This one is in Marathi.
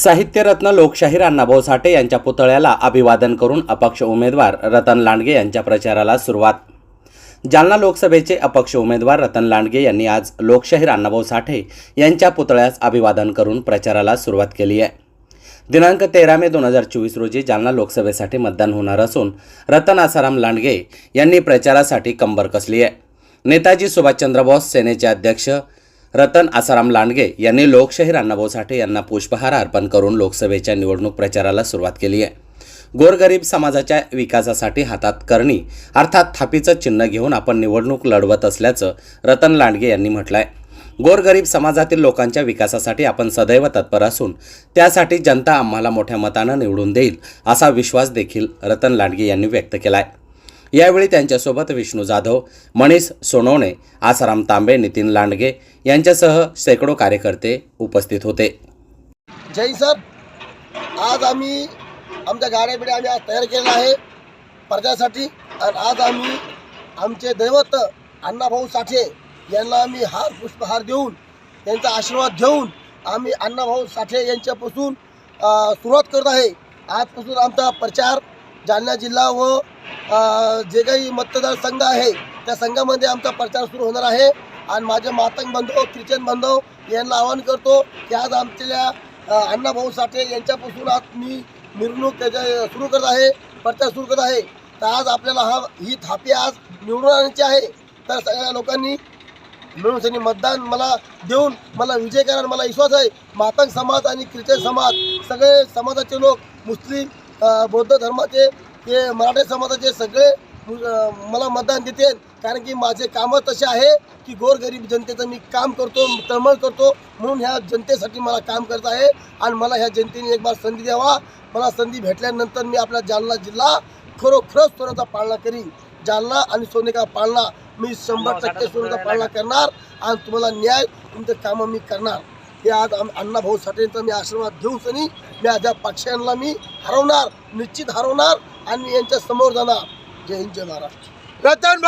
साहित्यरत्न लोकशाहीर अण्णाभाऊ साठे यांच्या पुतळ्याला अभिवादन करून अपक्ष उमेदवार रतन लांडगे यांच्या प्रचाराला सुरुवात. जालना लोकसभेचे अपक्ष उमेदवार रतन लांडगे यांनी आज लोकशाहीर अण्णाभाऊ साठे यांच्या पुतळ्यास अभिवादन करून प्रचाराला सुरुवात केली आहे. दिनांक तेरा मे दोन हजार चोवीस रोजी जालना लोकसभेसाठी मतदान होणार असून रतन आसाराम लांडगे यांनी प्रचारासाठी कंबर कसली आहे. नेताजी सुभाषचंद्र बोस सेनेचे अध्यक्ष रतन आसाराम लांडगे यांनी लोकशाहीर अण्णाभाऊ साठे यांना पुष्पहार अर्पण करून लोकसभेच्या निवडणूक प्रचाराला सुरुवात केली आहे. गोरगरीब समाजाच्या विकासासाठी हातात करणी अर्थात थापीचं चिन्ह घेऊन आपण निवडणूक लढवत असल्याचं रतन लांडगे यांनी म्हटलं आहे गोरगरीब समाजातील लोकांच्या विकासासाठी आपण सदैव तत्पर असून त्यासाठी जनता आम्हाला मोठ्या मतानं निवडून देईल असा विश्वास देखील रतन लांडगे यांनी व्यक्त केला आहे यावेळी त्यांच्यासोबत विष्णू जाधव मनीष सोनवणे आसाराम तांबे नितीन लांडगे यांच्यासह शेकडो कार्यकर्ते उपस्थित होते. जय सर आज आम्ही आमच्या गाड्याबिड्या आम्ही आज तयार केलेला आहे प्रजासाठी आणि आज आम्ही आमचे दैवत अण्णाभाऊ साठे यांना आम्ही हार पुष्पहार देऊन त्यांचा आशीर्वाद घेऊन आम्ही अण्णाभाऊ साठे यांच्यापासून सुरुवात करत आहे. आजपासून आमचा प्रचार जालना जिल्हा व जे काही मतदारसंघ आहे त्या संघामध्ये आमचा प्रचार सुरू होणार आहे. आणि माझे मातंग बांधव ख्रिश्चन बांधव यांना आवाहन करतो की आज आमच्या अण्णाभाऊ साठे यांच्यापासून आज मी मिरवणूक त्याच्या सुरू करत आहे प्रचार सुरू करत आहे. तर आज आपल्याला हा ही थापी आज निवडून आणायची आहे. तर सगळ्या लोकांनी मिळून त्यांनी मतदान मला देऊन मला विजय करायला मला विश्वास आहे. मातंग समाज आणि ख्रिश्चन समाज सगळे समाजाचे लोक मुस्लिम बौद्ध धर्माचे ते मराठी समाजाचे सगळे मला मतदान देतील. कारण की माझे कामं तसे आहे की गोरगरीब जनतेचं मी काम करतो तळमळ करतो. म्हणून ह्या जनतेसाठी मला काम करत आहे. आणि मला ह्या जनतेने एक बार संधी द्यावा. मला संधी भेटल्यानंतर मी आपला जालना जिल्हा खरोखरच सोन्याचा पाळणा करीन. जालना आणि सोनेका पाळणा मी शंभर टक्के सोन्याचा पाळणा करणार. आणि तुम्हाला न्याय तुमचं कामं मी करणार. हे आज आम अण्णा भाऊ साठेंचा मी आशीर्वाद घेऊन सनी मी आज या पक्षांना मी हरवणार निश्चित हरवणार आणि यांच्या समोर जाणार. जय हिंद जय महाराष्ट्र. रतन